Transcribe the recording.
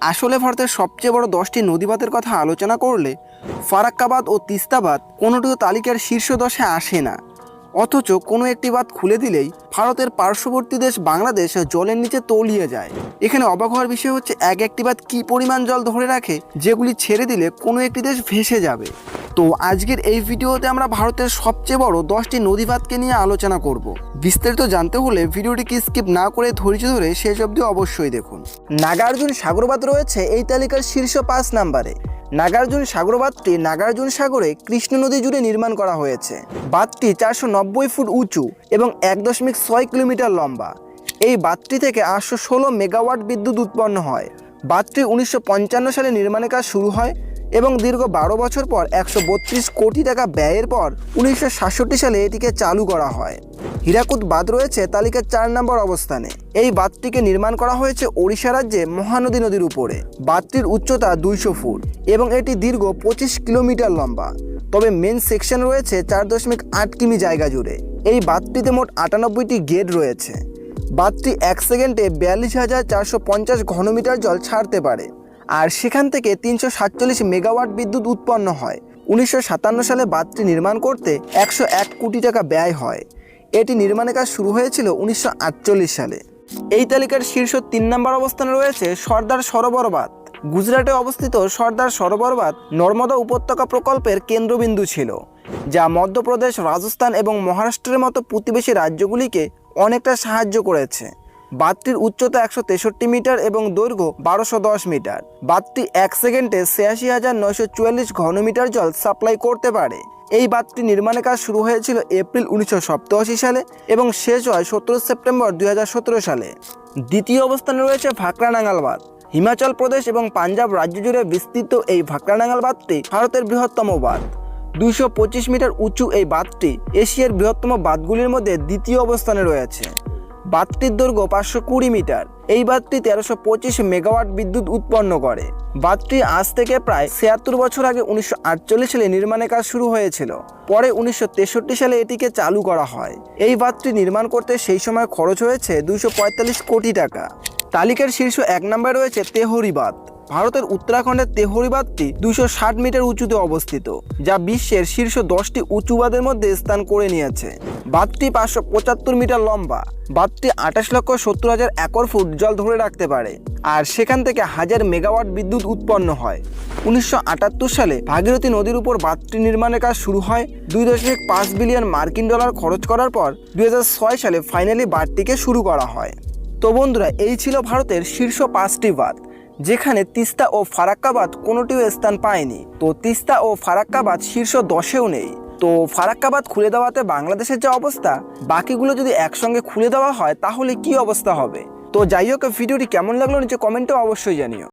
আসলে ভারতের সবচেয়ে বড় দশটি নদীবাদের কথা আলোচনা করলে ফারাক্কাবাদ ও তিস্তাবাদ কোনোটিও তালিকার শীর্ষ দশে আসে না। অথচ কোনো একটি বাদ খুলে দিলেই ভারতের পার্শ্ববর্তী দেশ বাংলাদেশ জলের নিচে তলিয়ে যায়। এখানে অবাক হওয়ার বিষয় হচ্ছে, এক একটি বাদ কী পরিমাণ জল ধরে রাখে, যেগুলি ছেড়ে দিলে কোনো একটি দেশ ভেসে যাবে? তো আজকের এই ভিডিওতে আমরা ভারতের সবচেয়ে বড় দশটি নদীবাদকে নিয়ে আলোচনা করব। বিস্তারিত জানতে হলে ভিডিওটিকে স্কিপ না করে ধৈর্য ধরে শেষ অবধি অবশ্যই দেখুন। নাগার্জুন সাগরবাদ রয়েছে এই তালিকার শীর্ষ পাঁচ নাম্বারে। নাগার্জুন সাগর বাঁধটি নাগার্জুন সাগরে কৃষ্ণ নদী জুড়ে নির্মাণ করা হয়েছে। বাঁধটি চারশো নব্বই ফুট উঁচু এবং এক দশমিক ছয় কিলোমিটার লম্বা। এই বাঁধটি থেকে আটশো ষোলো মেগাওয়াট বিদ্যুৎ উৎপন্ন হয়। বাঁধটি উনিশশো পঞ্চান্ন সালে নির্মাণের কাজ শুরু হয় এবং দীর্ঘ বারো বছর পর একশো বত্রিশ কোটি টাকা ব্যয়ের পর উনিশশো সাতষট্টি সালে এটিকে চালু করা হয়। হীরাকুদ বাঁধ রয়েছে তালিকার চার নম্বর অবস্থানে। এই বাঁধটিকে নির্মাণ করা হয়েছে ওড়িশা রাজ্যে মহানদী নদীর উপরে। বাঁধটির উচ্চতা দুইশো ফুট এবং এটি দীর্ঘ পঁচিশ কিলোমিটার লম্বা। তবে মেন সেকশন রয়েছে চার দশমিক আট কিমি জায়গা জুড়ে। এই বাঁধটিতে মোট আটানব্বইটি গেট রয়েছে। বাঁধটি এক সেকেন্ডে বিয়াল্লিশ হাজার চারশো পঞ্চাশ ঘনমিটার জল ছাড়তে পারে। আর সেখান থেকে তিনশো সাতচল্লিশ মেগাওয়াট বিদ্যুৎ উৎপন্ন হয়। উনিশশো সাতান্ন সালে বাঁধটি নির্মাণ করতে একশো এক কোটি টাকা ব্যয় হয়। এটি নির্মাণের কাজ শুরু হয়েছিল উনিশশো আটচল্লিশ সালে। এই তালিকার শীর্ষ তিন নম্বর অবস্থানে রয়েছে সর্দার সরোবর বাঁধ। গুজরাটে অবস্থিত সর্দার সরোবর বাঁধ নর্মদা উপত্যকা প্রকল্পের কেন্দ্রবিন্দু ছিল, যা মধ্যপ্রদেশ, রাজস্থান এবং মহারাষ্ট্রের মতো প্রতিবেশী রাজ্যগুলিকে অনেকটা সাহায্য করেছে। বাঁধটির উচ্চতা একশো তেষট্টি মিটার এবং দৈর্ঘ্য বারোশো দশ মিটার। বাঁধটি এক সেকেন্ডে ছিয়াশি হাজার নয়শো চুয়াল্লিশ ঘনমিটার জল সাপ্লাই করতে পারে। এই বাঁধটি নির্মাণের কাজ শুরু হয়েছিল এপ্রিল উনিশশো সালে এবং শেষ হয় সতেরো সেপ্টেম্বর দুই হাজার সতেরো সালে। দ্বিতীয় অবস্থানে রয়েছে ভাকরানাঙ্গাল বাঁধ। হিমাচল প্রদেশ এবং পাঞ্জাব রাজ্য জুড়ে বিস্তৃত এই ভাকরানাঙ্গাল বাঁধটি ভারতের বৃহত্তম বাঁধ। দুইশো পঁচিশ মিটার উঁচু এই বাঁধটি এশিয়ার বৃহত্তম বাঁধগুলির মধ্যে দ্বিতীয় অবস্থানে রয়েছে। বাঁধটির দৈর্ঘ্য পাঁচশো কুড়ি মিটার। এই বাঁধটি তেরোশো পঁচিশ মেগাওয়াট বিদ্যুৎ উৎপন্ন করে। বাঁধটি আজ থেকে প্রায় ছিয়াত্তর বছর আগে উনিশশো আটচল্লিশ সালে নির্মাণের কাজ শুরু হয়েছিল। পরে উনিশশো তেষট্টি সালে এটিকে চালু করা হয়। এই বাঁধটি নির্মাণ করতে সেই সময় খরচ হয়েছে পঁয়তাল্লিশ কোটি টাকা। তালিকার শীর্ষ এক নম্বরে রয়েছে তেহরি বাঁধ। ভারতের উত্তরাখণ্ডের তেহরি বাঁধটি দুশো মিটার উঁচুতে অবস্থিত, যা বিশ্বের শীর্ষ দশটি উঁচু বাঁধের মধ্যে স্থান করে নিয়েছে। বাঁধটি পাঁচশো পঁচাত্তর মিটার লম্বা, বাঁধটি আঠাশ লক্ষ সত্তর হাজার একর ফুট জল ধরে রাখতে পারে, আর সেখান থেকে হাজার মেগাওয়াট বিদ্যুৎ উৎপন্ন হয়। উনিশশো আটাত্তর সালে ভাগীরথী নদীর উপর বাঁধটি নির্মাণের কাজ শুরু হয়। দুই দশমিক পাঁচ বিলিয়ন মার্কিন ডলার খরচ করার পর দু হাজার ছয় সালে ফাইনালি বাঁধটিকে শুরু করা হয়। তো বন্ধুরা, এই ছিল ভারতের শীর্ষ পাঁচটি বাঁধ। যেখানে তিস্তা ও ফারাক্কাবাদ কোনোটিও স্থান পায়নি। তো তিস্তা ও ফারাক্কাবাদ শীর্ষ দশেও নেই। তো ফারাক্কাবাদ খুলে দেওয়াতে বাংলাদেশের যে অবস্থা, বাকিগুলো যদি একসঙ্গে খুলে দেওয়া হয়, তাহলে কি অবস্থা হবে? তো যাই হোক, ভিডিওটি কেমন লাগল নিচে কমেন্টও অবশ্যই জানিও।